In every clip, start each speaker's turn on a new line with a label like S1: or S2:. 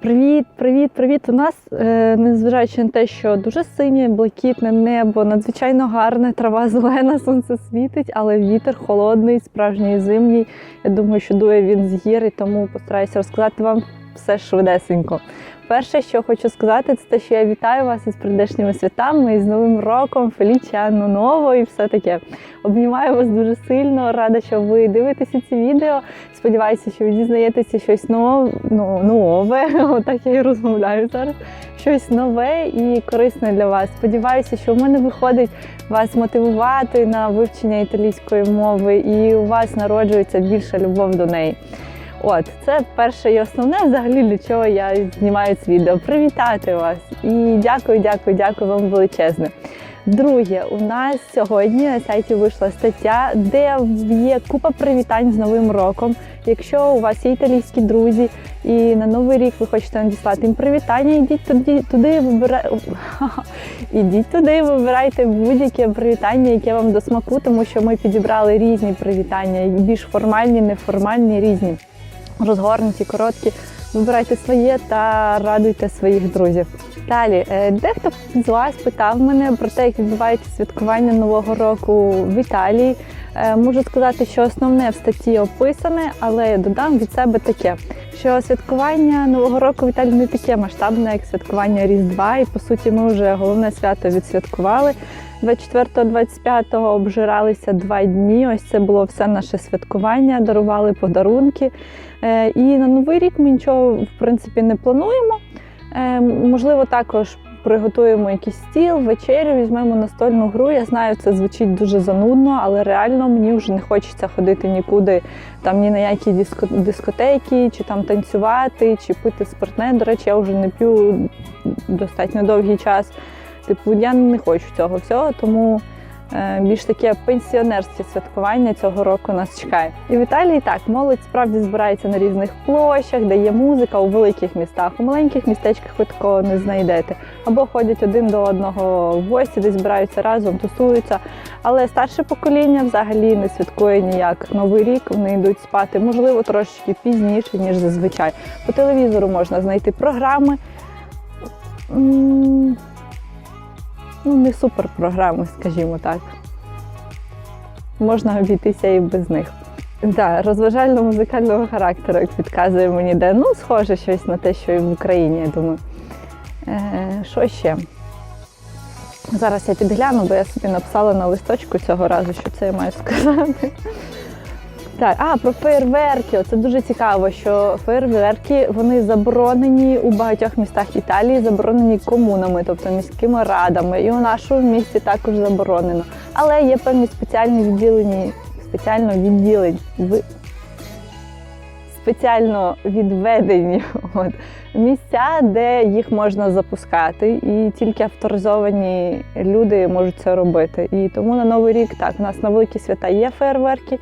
S1: Привіт, привіт, привіт! У нас, е, незважаючи на те, що дуже синє, блакітне небо, надзвичайно гарне, трава зелена, сонце світить, але вітер холодний, справжній зимній. Я думаю, що дує він з гір, і тому постараюся розказати вам все швидесенько. Перше, що хочу сказати, це те, що я вітаю вас із прийдешніми святами і з Новим роком, Фелічіану Ново і все таке. Обнімаю вас дуже сильно, рада, що ви дивитеся ці відео. Сподіваюся, що ви дізнаєтеся щось нове, ну, нове, отак я і розмовляю зараз. Щось нове і корисне для вас. Сподіваюся, що в мене виходить вас мотивувати на вивчення італійської мови, і у вас народжується більша любов до неї. От, це перше і основне, взагалі для чого я знімаю це відео. Привітати вас і дякую, дякую, дякую вам величезне. Друге, у нас сьогодні на сайті вийшла стаття, де є купа привітань з Новим роком. Якщо у вас є італійські друзі і на новий рік ви хочете надіслати їм привітання, ідіть туди, туди вибирайте. Ідіть туди, вибирайте будь-яке привітання, яке вам до смаку, тому що ми підібрали різні привітання, більш формальні, неформальні, різні, розгорнуті, короткі. Вибирайте своє та радуйте своїх друзів. Далі, е, дехто з вас питав мене про те, як відбувається святкування Нового року в Італії. Е, Можу сказати, що основне в статті описане, але я додам від себе таке, що святкування Нового року в Італії не таке масштабне, як святкування Різдва. І по суті, ми вже головне свято відсвяткували. 24-25 обжиралися два дні. Ось це було все наше святкування, дарували подарунки. Е, І на новий рік ми нічого в принципі не плануємо. Е, Можливо, також приготуємо якийсь стіл, вечерю, візьмемо настольну гру. Я знаю, це звучить дуже занудно, але реально мені вже не хочеться ходити нікуди, там ні на які диско- дискотеки, чи там танцювати, чи пити спиртне. До речі, я вже не п'ю достатньо довгий час. Типу, я не хочу цього всього, тому більш таке пенсіонерське святкування цього року нас чекає. І в Італії так, молодь справді збирається на різних площах, де є музика у великих містах. У маленьких містечках ви такого не знайдете. Або ходять один до одного в гості, де збираються разом, тусуються. Але старше покоління взагалі не святкує ніяк новий рік. Вони йдуть спати, можливо, трошечки пізніше, ніж зазвичай. По телевізору можна знайти програми. Ну, не супер програми, скажімо так. Можна обійтися і без них. Да, розважально-музикального характеру, як підказує мені, де ну, схоже щось на те, що і в Україні, я думаю. Е, що ще? Зараз я підгляну, бо я собі написала на листочку цього разу, що це я маю сказати. Так, а про фейерверки. Це дуже цікаво, що фейерверки вони заборонені у багатьох містах Італії, заборонені комунами, тобто міськими радами. І у нашому місті також заборонено. Але є певні спеціальні відділені, спеціально відділені, ви- спеціально відведені от, місця, де їх можна запускати, і тільки авторизовані люди можуть це робити. І тому на Новий рік так, у нас на великі свята є фейерверки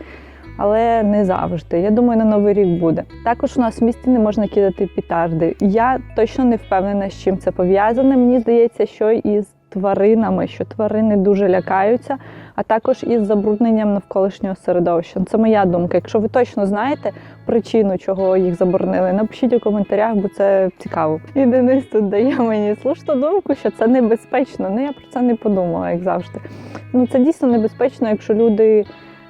S1: але не завжди. Я думаю, на новий рік буде. Також у нас в місті не можна кидати пітарди. Я точно не впевнена, з чим це пов'язане. Мені здається, що із тваринами, що тварини дуже лякаються, а також із забрудненням навколишнього середовища. Це моя думка. Якщо ви точно знаєте причину, чого їх заборонили, напишіть у коментарях, бо це цікаво. І Денис тут дає мені слушну думку, що це небезпечно. Ну я про це не подумала, як завжди. Ну це дійсно небезпечно, якщо люди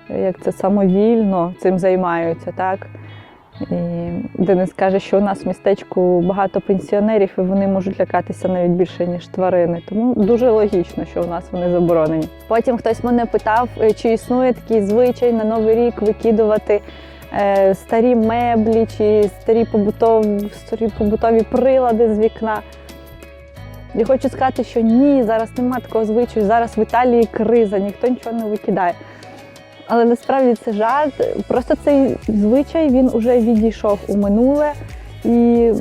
S1: як це самовільно цим займаються, так? І Денис каже, що у нас в містечку багато пенсіонерів, і вони можуть лякатися навіть більше, ніж тварини. Тому дуже логічно, що у нас вони заборонені. Потім хтось мене питав, е, чи існує такий звичай на Новий рік викидувати е, старі меблі чи старі побутові, старі побутові прилади з вікна. Я хочу сказати, що ні, зараз немає такого звичаю. Зараз в Італії криза, ніхто нічого не викидає. Але насправді це жарт. Просто цей звичай він уже відійшов у минуле. І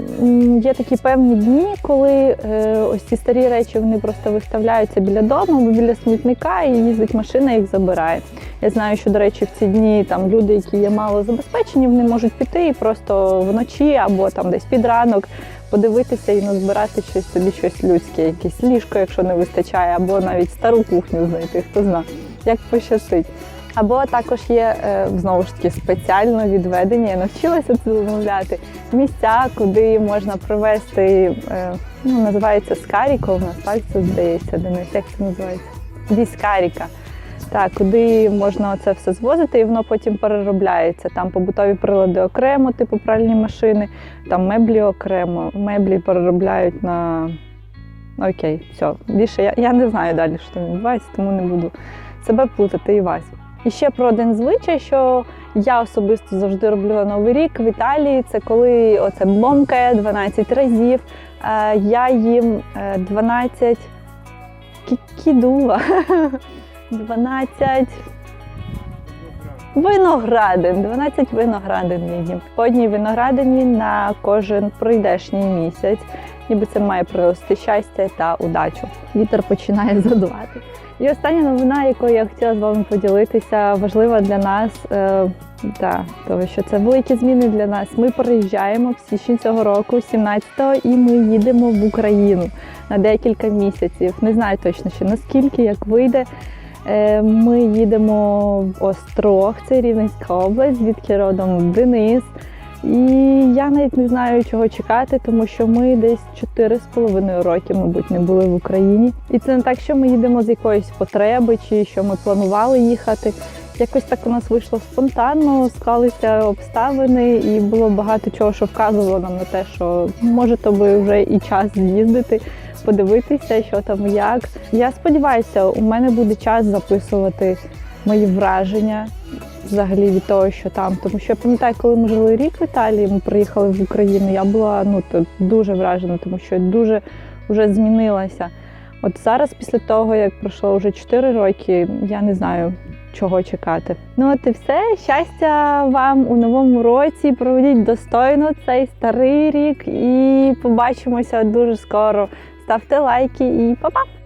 S1: є такі певні дні, коли е, ось ці старі речі вони просто виставляються біля дому або біля смітника, і їздить машина, їх забирає. Я знаю, що, до речі, в ці дні там люди, які є мало забезпечені, вони можуть піти і просто вночі або там десь під ранок подивитися і назбирати щось собі щось людське, якесь ліжко, якщо не вистачає, або навіть стару кухню знайти, хто зна, як пощастить. Або також є е, знову ж таки спеціально відведені, я навчилася це замовляти місця, куди можна провести, е, ну, називається Скаріко, в нас так це здається, Денис, як це називається? Діскаріка. Так, куди можна це все звозити, і воно потім переробляється. Там побутові прилади окремо, типу пральні машини, там меблі окремо, меблі переробляють на окей, все. Більше я, я не знаю далі, що там відбувається, тому не буду себе плутати і вас. І ще про один звичай, що я особисто завжди роблю на Новий рік в Італії. Це коли оце бломкає 12 разів. Е, я їм е, 12 кі- кідула, 12 виноградин, 12 виноградин я їм. По одній виноградині на кожен прийдешній місяць. Ніби це має приносити щастя та удачу. Вітер починає задувати. І остання новина, якою я хотіла з вами поділитися, важлива для нас, е, та, тому що це великі зміни для нас. Ми переїжджаємо в січні цього року, 17-го, і ми їдемо в Україну на декілька місяців. Не знаю точно ще наскільки, як вийде. Е, Ми їдемо в Острог, це Рівненська область, звідки родом Денис. І я навіть не знаю, чого чекати, тому що ми десь 4,5 роки, мабуть, не були в Україні. І це не так, що ми їдемо з якоїсь потреби, чи що ми планували їхати. Якось так у нас вийшло спонтанно, склалися обставини, і було багато чого, що вказувало нам на те, що може то би вже і час з'їздити, подивитися, що там як. Я сподіваюся, у мене буде час записувати мої враження взагалі від того, що там. Тому що я пам'ятаю, коли ми жили рік в Італії, ми приїхали в Україну. Я була ну дуже вражена, тому що дуже вже змінилася. От зараз, після того, як пройшло вже 4 роки, я не знаю, чого чекати. Ну от і все. Щастя вам у новому році. Проведіть достойно цей старий рік і побачимося дуже скоро. Ставте лайки і па-па!